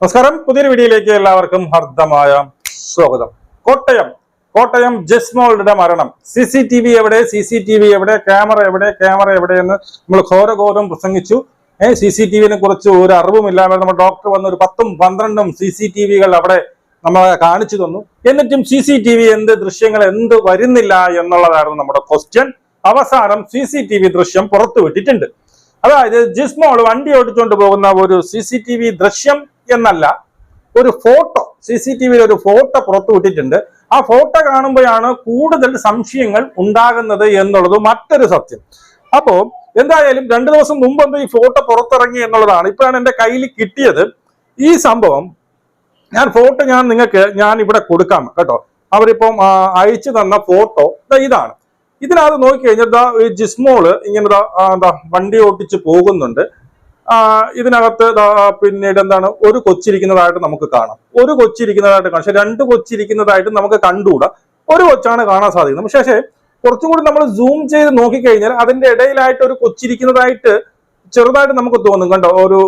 നമസ്കാരം. പുതിയൊരു വീഡിയോയിലേക്ക് എല്ലാവർക്കും ഹർദ്ദമായ സ്വാഗതം. കോട്ടയം കോട്ടയം ജസ്മോളുടെ മരണം. സി സി ടി വി എവിടെ സി സി ടി വി എവിടെ ക്യാമറ എവിടെ ക്യാമറ എവിടെ എന്ന് നമ്മൾ ഘോരഘോരം പ്രസംഗിച്ചു. ഏഹ് സി സി ടി വിനെ കുറിച്ച് ഒരു അറിവും ഇല്ലാതെ നമ്മൾ ഡോക്ടർ വന്ന് ഒരു പത്തും പന്ത്രണ്ടും സി സി ടി വികൾ അവിടെ നമ്മളെ കാണിച്ചു തന്നു. എന്നിട്ടും സി സി ടി വി എന്ത് ദൃശ്യങ്ങൾ എന്ത് വരുന്നില്ല എന്നുള്ളതായിരുന്നു നമ്മുടെ ക്വസ്റ്റ്യൻ അവസാനം സി സി ടി വി ദൃശ്യം പുറത്തുവിട്ടിട്ടുണ്ട്. അതായത് ജിസ്മോൾ വണ്ടി ഓടിച്ചുകൊണ്ട് പോകുന്ന ഒരു സി സി ടി വി ദൃശ്യം എന്നല്ല ഒരു ഫോട്ടോ സി സി ടി വിയിൽ ഒരു ഫോട്ടോ പുറത്തു വിട്ടിട്ടുണ്ട്. ആ ഫോട്ടോ കാണുമ്പോഴാണ് കൂടുതൽ സംശയങ്ങൾ ഉണ്ടാകുന്നത് എന്നുള്ളത് മറ്റൊരു സത്യം. അപ്പോ എന്തായാലും രണ്ടു ദിവസം മുമ്പ് എന്തോ ഈ ഫോട്ടോ പുറത്തിറങ്ങി എന്നുള്ളതാണ്. ഇപ്പോഴാണ് എന്റെ കയ്യിൽ കിട്ടിയത്. ഈ സംഭവം ഞാൻ ഫോട്ടോ ഞാൻ നിങ്ങൾക്ക് ഞാൻ ഇവിടെ കൊടുക്കാം കേട്ടോ. അവരിപ്പം അയച്ചു തന്ന ഫോട്ടോ ഇതാണ്. ഇതിനകത്ത് നോക്കിക്കഴിഞ്ഞാൽ ദാ ഈ ജിസ്മോൾ ഇങ്ങനെ എന്താ വണ്ടി ഓട്ടിച്ച് പോകുന്നുണ്ട്. ഇതിനകത്ത് പിന്നീട് എന്താണ് ഒരു കൊച്ചിരിക്കുന്നതായിട്ട് നമുക്ക് കാണാം. ഒരു കൊച്ചിരിക്കുന്നതായിട്ട് കാണാം. പക്ഷെ രണ്ട് കൊച്ചിരിക്കുന്നതായിട്ട് നമുക്ക് കണ്ടുകൂടാ. ഒരു കൊച്ചാണ് കാണാൻ സാധിക്കുന്നത്. പക്ഷേ കുറച്ചും കൂടി നമ്മൾ സൂം ചെയ്ത് നോക്കിക്കഴിഞ്ഞാൽ അതിന്റെ ഇടയിലായിട്ട് ഒരു കൊച്ചിരിക്കുന്നതായിട്ട് ചെറുതായിട്ട് നമുക്ക് തോന്നും. കണ്ടോ ഒരു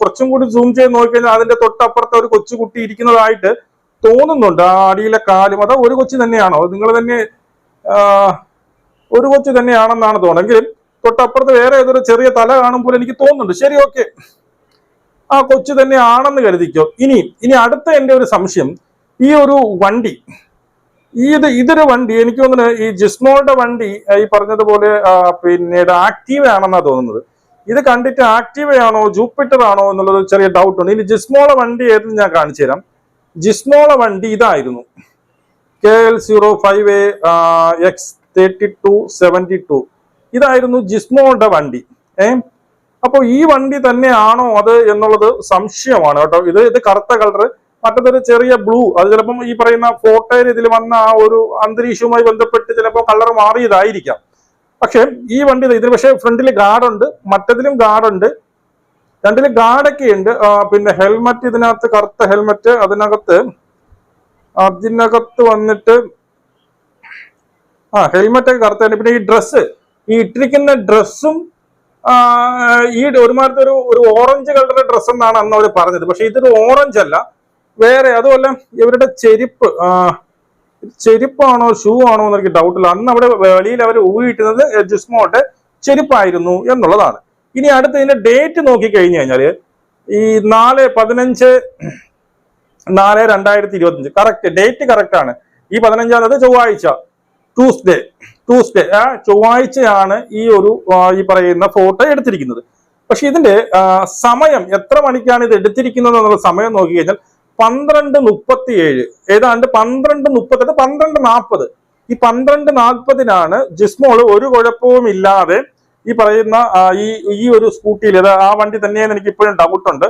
കുറച്ചും കൂടി സൂം ചെയ്ത് നോക്കിക്കഴിഞ്ഞാൽ അതിന്റെ തൊട്ടപ്പുറത്ത് ഒരു കൊച്ചുകുട്ടി ഇരിക്കുന്നതായിട്ട് തോന്നുന്നുണ്ട്. ആ അടിയിലെ കാലും അതോ ഒരു കൊച്ചു തന്നെയാണോ? നിങ്ങൾ തന്നെ ഒരു കൊച്ചു തന്നെയാണെന്നാണ് തോന്നുന്നത്. എങ്കിലും തൊട്ടപ്പുറത്ത് വേറെ ഏതൊരു ചെറിയ തല കാണുമ്പോൾ എനിക്ക് തോന്നുന്നുണ്ട്. ശരി ഓക്കെ. ആ കൊച്ചു തന്നെയാണെന്ന് കരുതിക്കോ. ഇനി ഇനി അടുത്ത എന്റെ ഒരു സംശയം. ഈ ഒരു വണ്ടി ഈ ഇത് ഇതൊരു വണ്ടി എനിക്ക് തോന്നുന്നു ഈ ജിസ്മോളുടെ വണ്ടി ഈ പറഞ്ഞതുപോലെ പിന്നീട് ആക്റ്റീവ് ആണെന്നാ തോന്നുന്നത്. ഇത് കണ്ടിട്ട് ആക്റ്റീവ് ആണോ ജൂപ്പിറ്റർ ആണോ എന്നുള്ളത് ചെറിയ ഡൗട്ട് ഉണ്ട്. ഇനി ജിസ്മോളെ വണ്ടി ഏതെന്ന് ഞാൻ കാണിച്ചു തരാം. ജിസ്മോളെ വണ്ടി ഇതായിരുന്നു. K L zero five A X thirty two seventy two ഇതായിരുന്നു ജിസ്മോളുടെ വണ്ടി. ഏ? അപ്പോൾ ഈ വണ്ടി തന്നെയാണോ അത് എന്നുള്ളത് സംശയമാണ് കേട്ടോ. ഇത് ഇത് കറുത്ത കളർ മറ്റതൊരു ചെറിയ ബ്ലൂ അത് ചിലപ്പം ഈ പറയുന്ന ഫോട്ടോയിൽ ഇതിൽ വന്ന ആ ഒരു അന്തരീക്ഷവുമായി ബന്ധപ്പെട്ട് ചിലപ്പോൾ കളർ മാറിയതായിരിക്കാം. പക്ഷെ ഈ വണ്ടി ഇതിൽ പക്ഷേ ഫ്രണ്ടിൽ ഗാർഡുണ്ട് മറ്റതിലും ഗാർഡുണ്ട് രണ്ടിൽ ഗാർഡൊക്കെ ഉണ്ട്. പിന്നെ ഹെൽമറ്റ് ഇതിനകത്ത് കറുത്ത ഹെൽമറ്റ് അതിനകത്ത് അതിനകത്ത് വന്നിട്ട് ആ ഹെൽമെറ്റ് ഒക്കെ കറുത്ത പിന്നെ ഈ ഡ്രസ്സ് ഈ ഇട്ടിരിക്കുന്ന ഡ്രസ്സും ഈ ഒരുമാരത്തെ ഒരു ഒരു ഓറഞ്ച് കളറുടെ ഡ്രസ്സ് എന്നാണ് അന്ന് അവർ പറഞ്ഞത്. പക്ഷെ ഇതൊരു ഓറഞ്ച് അല്ല. വേറെ അതുമല്ല ഇവരുടെ ചെരുപ്പ് ചെരുപ്പാണോ ഷൂ ആണോ എന്നൊക്കെ ഡൗട്ടില്ല അന്ന് അവിടെ വെളിയിൽ അവർ ഊരിയിട്ടുന്നത് ജിസ്മോട്ടെ ചെരുപ്പായിരുന്നു എന്നുള്ളതാണ്. ഇനി അടുത്ത ഇതിന്റെ ഡേറ്റ് നോക്കി കഴിഞ്ഞു കഴിഞ്ഞാൽ ഈ നാല് പതിനഞ്ച് നാല് രണ്ടായിരത്തി ഇരുപത്തഞ്ച് കറക്റ്റ് ഡേറ്റ് കറക്റ്റ് ആണ്. ഈ പതിനഞ്ചാം തീയതി ചൊവ്വാഴ്ച. ട്യൂസ്ഡേ ട്യൂസ്ഡേ ആ ചൊവ്വാഴ്ചയാണ് ഈ ഒരു ഈ പറയുന്ന ഫോട്ടോ എടുത്തിരിക്കുന്നത്. പക്ഷെ ഇതിന്റെ സമയം എത്ര മണിക്കാണ് ഇത് എടുത്തിരിക്കുന്നത് എന്നുള്ള സമയം നോക്കി കഴിഞ്ഞാൽ പന്ത്രണ്ട് മുപ്പത്തി ഏഴ് ഏതാണ്ട് പന്ത്രണ്ട് മുപ്പത്തെട്ട് പന്ത്രണ്ട് നാൽപ്പത്. ഈ പന്ത്രണ്ട് നാൽപ്പതിനാണ് ജിസ്മോൾ ഒരു കുഴപ്പവും ഇല്ലാതെ ഈ പറയുന്ന ഈ ഈ ഒരു സ്കൂട്ടിയിൽ ആ വണ്ടി തന്നെയാണ് എനിക്ക് ഇപ്പോഴും ഡൗട്ടുണ്ട്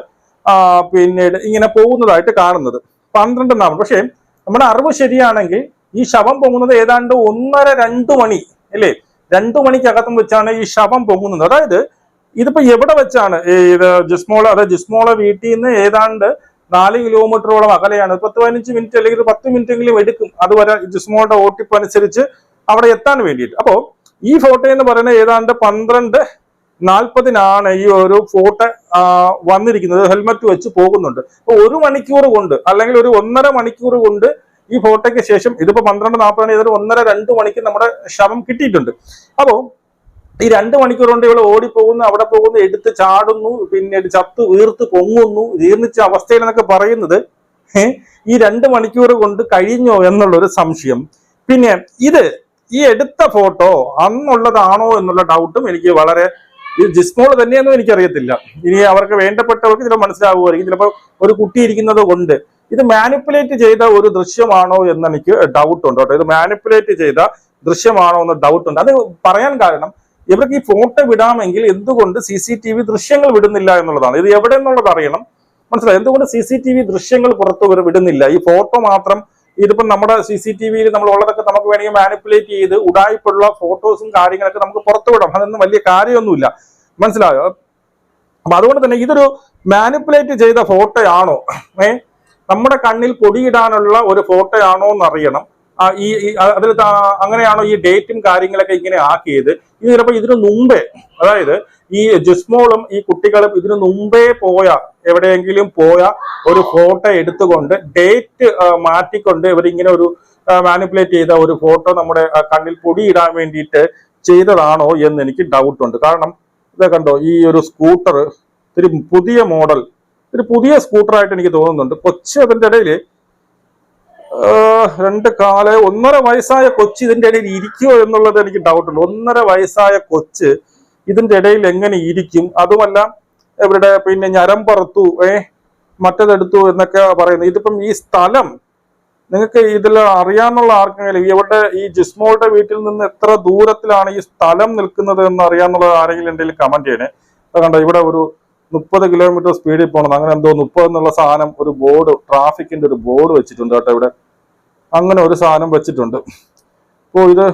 പിന്നീട് ഇങ്ങനെ പോകുന്നതായിട്ട് കാണുന്നത്. പന്ത്രണ്ട് നാൽപ്പത്. പക്ഷേ നമ്മുടെ അറിവ് ശരിയാണെങ്കിൽ ഈ ശവം പൊങ്ങുന്നത് ഏതാണ്ട് ഒന്നര രണ്ടു മണി അല്ലേ? രണ്ടു മണിക്കകത്തും വെച്ചാണ് ഈ ശവം പൊങ്ങുന്നത്. അതായത് ഇതിപ്പോ എവിടെ വെച്ചാണ്? ഇത് ജിസ്മോള അതായത് ജിസ്മോള വീട്ടിൽ നിന്ന് ഏതാണ്ട് നാല് കിലോമീറ്ററോളം അകലെയാണ്. പത്ത് പതിനഞ്ച് മിനിറ്റ് അല്ലെങ്കിൽ പത്ത് മിനിറ്റ് എങ്കിലും എടുക്കും. അതുവരെ ജിസ്മോളുടെ ഓട്ടിപ്പ് അനുസരിച്ച് അവിടെ എത്താൻ വേണ്ടിയിട്ട്. അപ്പോ ഈ ഫോട്ടോ എന്ന് പറയുന്നത് ഏതാണ്ട് പന്ത്രണ്ട് നാൽപ്പതിനാണ് ഈ ഒരു ഫോട്ടോ വന്നിരിക്കുന്നത്. ഹെൽമറ്റ് വെച്ച് പോകുന്നുണ്ട്. അപ്പൊ ഒരു മണിക്കൂർ കൊണ്ട് അല്ലെങ്കിൽ ഒരു ഒന്നര മണിക്കൂർ കൊണ്ട് ഈ ഫോട്ടോയ്ക്ക് ശേഷം ഇതിപ്പോ പന്ത്രണ്ട് നാൽപ്പതിന് ഏതൊരു ഒന്നര രണ്ട് മണിക്ക് നമ്മുടെ ശവം കിട്ടിയിട്ടുണ്ട്. അപ്പോ ഈ രണ്ട് മണിക്കൂർ കൊണ്ട് ഇവൾ ഓടിപ്പോകുന്നു അവിടെ പോകുന്നു എടുത്ത് ചാടുന്നു പിന്നെ ചത്തു വീർത്ത് പൊങ്ങുന്നു ജീർണിച്ച അവസ്ഥയിൽ എന്നൊക്കെ പറയുന്നത് ഈ രണ്ട് മണിക്കൂർ കൊണ്ട് കഴിഞ്ഞോ എന്നുള്ളൊരു സംശയം. പിന്നെ ഇത് ഈ എടുത്ത ഫോട്ടോ അന്നുള്ളതാണോ എന്നുള്ള ഡൗട്ടും എനിക്ക് വളരെ ഇത് ജിസ്മോൾ തന്നെയെന്നും എനിക്കറിയത്തില്ല. ഇനി അവർക്ക് വേണ്ടപ്പെട്ടവർക്ക് ചിലപ്പോൾ മനസ്സിലാവുമായിരിക്കും. ചിലപ്പോൾ ഒരു കുട്ടി ഇരിക്കുന്നത് കൊണ്ട് ഇത് മാനിപ്പുലേറ്റ് ചെയ്ത ഒരു ദൃശ്യമാണോ എന്ന് എനിക്ക് ഡൗട്ട് ഉണ്ട് കേട്ടോ. ഇത് മാനിപ്പുലേറ്റ് ചെയ്ത ദൃശ്യമാണോ എന്ന് ഡൗട്ട് ഉണ്ട്. അത് പറയാൻ കാരണം ഇവർക്ക് ഈ ഫോട്ടോ വിടാമെങ്കിൽ എന്തുകൊണ്ട് സി സി ടി വി ദൃശ്യങ്ങൾ വിടുന്നില്ല എന്നുള്ളതാണ്. ഇത് എവിടെ എന്നുള്ളത് അറിയണം? മനസ്സിലായി? എന്തുകൊണ്ട് സി സി ടി വി ദൃശ്യങ്ങൾ പുറത്തു വിടുന്നില്ല? ഈ ഫോട്ടോ മാത്രം ഇതിപ്പം നമ്മുടെ സി സി ടി വിയിൽ നമ്മൾ ഉള്ളതൊക്കെ നമുക്ക് വേണമെങ്കിൽ മാനിപ്പുലേറ്റ് ചെയ്ത് ഉടായ്പുള്ള ഫോട്ടോസും കാര്യങ്ങളൊക്കെ നമുക്ക് പുറത്തു വിടാം. അതൊന്നും വലിയ കാര്യമൊന്നുമില്ല. മനസ്സിലായോ? അപ്പൊ അതുകൊണ്ട് തന്നെ ഇതൊരു മാനിപ്പുലേറ്റ് ചെയ്ത ഫോട്ടോ ആണോ? ഏ? നമ്മുടെ കണ്ണിൽ പൊടിയിടാനുള്ള ഒരു ഫോട്ടോ ആണോ എന്ന് അറിയണം ഈ അതിൽ അങ്ങനെയാണോ ഈ ഡേറ്റും കാര്യങ്ങളൊക്കെ ഇങ്ങനെ ആക്കിയത്? ഇത് ചിലപ്പോൾ ഇതിനു മുമ്പേ അതായത് ഈ ജിസ്മോളും ഈ കുട്ടികളും ഇതിനു മുമ്പേ പോയ എവിടെയെങ്കിലും പോയ ഒരു ഫോട്ടോ എടുത്തുകൊണ്ട് ഡേറ്റ് മാറ്റിക്കൊണ്ട് ഇവരിങ്ങനെ ഒരു മാനിപ്പുലേറ്റ് ചെയ്ത ഒരു ഫോട്ടോ നമ്മുടെ കണ്ണിൽ പൊടിയിടാൻ വേണ്ടിയിട്ട് ചെയ്തതാണോ എന്ന് എനിക്ക് ഡൗട്ടുണ്ട് കാരണം ഇതൊക്കെ കണ്ടോ ഈ ഒരു സ്കൂട്ടർ ഒരു പുതിയ മോഡൽ ഒരു പുതിയ സ്കൂട്ടറായിട്ട് എനിക്ക് തോന്നുന്നുണ്ട്. കൊച്ചി അതിന്റെ ഇടയിൽ രണ്ട് കാൽ ഒന്നര വയസ്സായ കൊച്ചി ഇതിന്റെ ഇടയിൽ ഇരിക്കുമോ എന്നുള്ളത് എനിക്ക് ഡൗട്ടുണ്ട് ഒന്നര വയസ്സായ കൊച്ച് ഇതിന്റെ ഇടയിൽ എങ്ങനെ ഇരിക്കും? അതുമല്ല ഇവരുടെ പിന്നെ ഞരമ്പറത്തു ഏ മറ്റതെടുത്തു എന്നൊക്കെ പറയുന്നത്. ഇതിപ്പം ഈ സ്ഥലം നിങ്ങൾക്ക് ഇതിൽ അറിയാമെന്നുള്ള ആർക്കെങ്കിലും ഇവരുടെ ഈ ജിസ്മോളുടെ വീട്ടിൽ നിന്ന് എത്ര ദൂരത്തിലാണ് ഈ സ്ഥലം നിൽക്കുന്നത് എന്ന് അറിയാമെന്നുള്ളത് ആരെങ്കിലും എന്തെങ്കിലും കമന്റ് ചെയ്യണേ. അതുകൊണ്ട് കണ്ടോ ഇവിടെ ഒരു മുപ്പത് കിലോമീറ്റർ സ്പീഡിൽ പോകണം അങ്ങനെ എന്തോ മുപ്പത് എന്നുള്ള സാധനം ഒരു ബോർഡ് ട്രാഫിക്കിന്റെ ഒരു ബോർഡ് വെച്ചിട്ടുണ്ട് കേട്ടോ ഇവിടെ. അങ്ങനെ ഒരു സാധനം വെച്ചിട്ടുണ്ട്. അപ്പോൾ ഇത്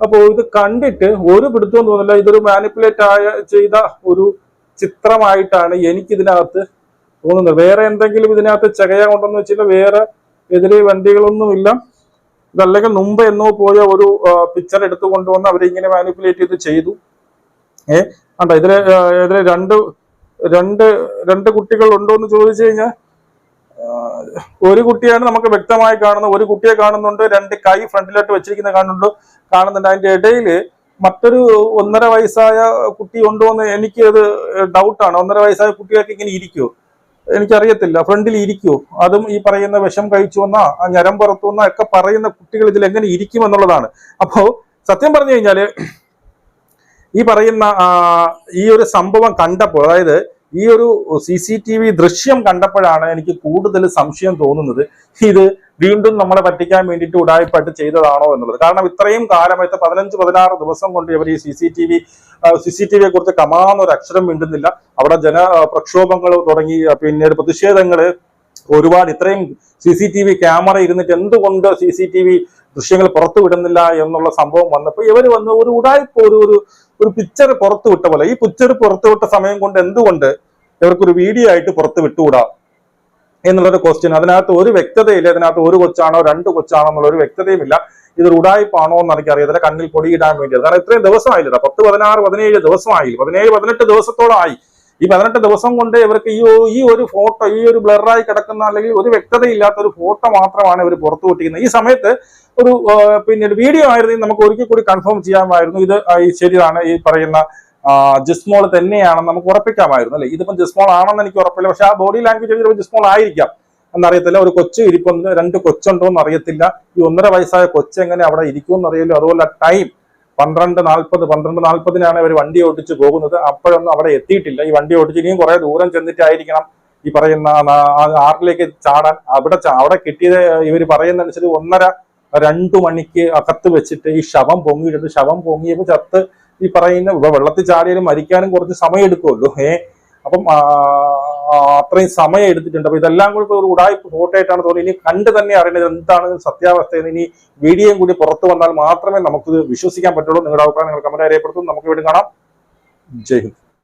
അപ്പോ ഇത് കണ്ടിട്ട് ഒരു പിടുത്തവും തോന്നില്ല. ഇതൊരു മാനിപ്പുലേറ്റ് ആയ ചെയ്ത ഒരു ചിത്രമായിട്ടാണ് എനിക്ക് തോന്നുന്നത്. വേറെ എന്തെങ്കിലും ഇതിനകത്ത് ചകയുണ്ടെന്ന് വെച്ചാൽ വേറെ എതിരെ വണ്ടികളൊന്നുമില്ല. ഇതല്ലെങ്കിൽ മുമ്പ് എന്നോ പോയ ഒരു പിക്ചർ എടുത്തു കൊണ്ടുവന്ന് അവരിങ്ങനെ മാനിപ്പുലേറ്റ് ചെയ്ത് ചെയ്തു. ഏ കണ്ടോ? ഇതിലെ ഇതിലെ രണ്ട് രണ്ട് രണ്ട് കുട്ടികൾ ഉണ്ടോ എന്ന് ചോദിച്ചു കഴിഞ്ഞാൽ ഒരു കുട്ടിയാണ് നമുക്ക് വ്യക്തമായി കാണുന്നത്. ഒരു കുട്ടിയെ കാണുന്നുണ്ട് രണ്ട് കൈ ഫ്രണ്ടിലോട്ട് വെച്ചിരിക്കുന്ന കാണുന്നുണ്ട് കാണുന്നുണ്ട്. അതിന്റെ ഇടയിൽ മറ്റൊരു ഒന്നര വയസ്സായ കുട്ടി ഉണ്ടോ എന്ന് എനിക്ക് അത് ഡൗട്ടാണ് ഒന്നര വയസ്സായ കുട്ടികൾക്ക് ഇങ്ങനെ ഇരിക്കുമോ എനിക്കറിയത്തില്ല. ഫ്രണ്ടിൽ ഇരിക്കുമോ അതും ഈ പറയുന്ന വിഷം കഴിച്ചു വന്ന ആ ഞരം പുറത്തു വന്ന ഒക്കെ പറയുന്ന കുട്ടികൾ ഇതിൽ എങ്ങനെ ഇരിക്കും എന്നുള്ളതാണ്. അപ്പോ സത്യം പറഞ്ഞു കഴിഞ്ഞാൽ ഈ പറയുന്ന ഈ ഒരു സംഭവം കണ്ടപ്പോൾ അതായത് ഈ ഒരു സി സി ടി വി ദൃശ്യം കണ്ടപ്പോഴാണ് എനിക്ക് കൂടുതൽ സംശയം തോന്നുന്നത് ഇത് വീണ്ടും നമ്മളെ പറ്റിക്കാൻ വേണ്ടിയിട്ട് ഉടായ്പായിട്ട് ചെയ്തതാണോ എന്നുള്ളത്. കാരണം ഇത്രയും കാലമായിട്ട് പതിനഞ്ച് പതിനാറ് ദിവസം കൊണ്ട് ഇവർ ഈ C C T V C C T വിയെ കുറിച്ച് കമാന്നൊരു അക്ഷരം മിണ്ടുന്നില്ല. അവിടെ ജന പ്രക്ഷോഭങ്ങൾ തുടങ്ങി പിന്നീട് പ്രതിഷേധങ്ങൾ ഒരുപാട് ഇത്രയും C C T V camera ഇരുന്നിട്ട് എന്തുകൊണ്ട് സി സി ടി വി ദൃശ്യങ്ങൾ പുറത്തു വിടുന്നില്ല എന്നുള്ള സംഭവം വന്നപ്പോൾ ഇവർ വന്ന് ഒരു ഉടായ്പ ഒരു ഒരു ഒരു പിക്ചർ പുറത്തു വിട്ട പോലെ. ഈ പിക്ചർ പുറത്തു വിട്ട സമയം കൊണ്ട് എന്തുകൊണ്ട് ഇവർക്കൊരു വീഡിയോ ആയിട്ട് പുറത്ത് വിട്ടുകൂടാ? എന്നുള്ളൊരു ക്വസ്റ്റ്യൻ അതിനകത്ത് ഒരു വ്യക്തതയില്ല. അതിനകത്ത് ഒരു കൊച്ചാണോ രണ്ട് കൊച്ചാണോ എന്നുള്ള ഒരു വ്യക്തതയും ഇല്ല ഇതൊരു ഉടായ്പാണോ എന്ന് എനിക്കറിയത്തില്ല കണ്ണിൽ പൊടിയിടാൻ വേണ്ടി കാരണം ഇത്രയും ദിവസമായില്ല പത്ത് പതിനാറ് പതിനേഴ് ദിവസമായില്ല? പതിനേഴ് പതിനെട്ട് ദിവസത്തോളമായി. ഈ പതിനെട്ട് ദിവസം കൊണ്ട് ഇവർക്ക് ഈ ഈ ഒരു ഫോട്ടോ ഈ ഒരു ബ്ലറായി കിടക്കുന്ന അല്ലെങ്കിൽ ഒരു വ്യക്തതയില്ലാത്ത ഒരു ഫോട്ടോ മാത്രമാണ് ഇവർ പുറത്തു വിട്ടിരിക്കുന്നത്. ഈ സമയത്ത് ഒരു പിന്നെ പിന്നീട് വീഡിയോ ആയിരുന്നെങ്കിൽ നമുക്ക് ഒരിക്കൽ കൂടി കൺഫേം ചെയ്യാമായിരുന്നു. ഇത് ഈ ശരിയാണ് ഈ പറയുന്ന ജിസ്മോൾ തന്നെയാണെന്ന് നമുക്ക് ഉറപ്പിക്കാമായിരുന്നു അല്ലെ? ഇതിപ്പം ജിസ്മോൾ ആണെന്ന് എനിക്ക് ഉറപ്പില്ല. പക്ഷെ ആ ബോഡി ലാംഗ്വേജ് ചിലപ്പോൾ ജിസ്മോൾ ആയിരിക്കാം എന്നറിയത്തില്ല. ഒരു കൊച്ചു ഇരിപ്പുണ്ട് രണ്ട് കൊച്ചുണ്ടോ എന്ന് അറിയത്തില്ല ഈ ഒന്നര വയസ്സായ കൊച്ചെങ്ങനെ അവിടെ ഇരിക്കുമെന്ന് അറിയില്ല. അതുപോലെ ടൈം പന്ത്രണ്ട് നാൽപ്പത് പന്ത്രണ്ട് നാൽപ്പതിനാണ് ഇവർ വണ്ടി ഓടിച്ച് പോകുന്നത്. അപ്പോഴൊന്നും അവിടെ എത്തിയിട്ടില്ല. ഈ വണ്ടി ഓടിച്ച് ഇനിയും കുറെ ദൂരം ചെന്നിട്ടായിരിക്കണം ഈ പറയുന്ന ആറിലേക്ക് ചാടാൻ. അവിടെ അവിടെ കിട്ടിയത് ഇവർ പറയുന്നതനുസരിച്ച് ഒന്നര രണ്ടു മണിക്ക് അകത്ത് വെച്ചിട്ട് ഈ ശവം പൊങ്ങിയിട്ടുണ്ട്. ശവം പൊങ്ങിയപ്പോൾ ചത്ത് ഈ പറയുന്ന വെള്ളത്തിൽ ചാടിയാലും മരിക്കാനും കുറച്ച് സമയം എടുക്കുമല്ലോ ഏ അപ്പം അത്രയും സമയം എടുത്തിട്ടുണ്ട്. അപ്പൊ ഇതെല്ലാം കൂടി ഒരു ഉടായ്പ ഫോട്ടോയിട്ടാണ് തോന്നുന്നത്. ഇനി കണ്ട് തന്നെ അറിയേണ്ടത് എന്താണ് സത്യാവസ്ഥ എന്ന് ഇനി വീഡിയോയും കൂടി പുറത്തു വന്നാൽ മാത്രമേ നമുക്ക് വിശ്വസിക്കാൻ പറ്റുള്ളൂ. നിങ്ങളുടെ അഭിപ്രായം നിങ്ങൾ കമന്റ് രേഖപ്പെടുത്തും. നമുക്ക് വീണ്ടും കാണാം. ജയ് ഹിന്ദ്.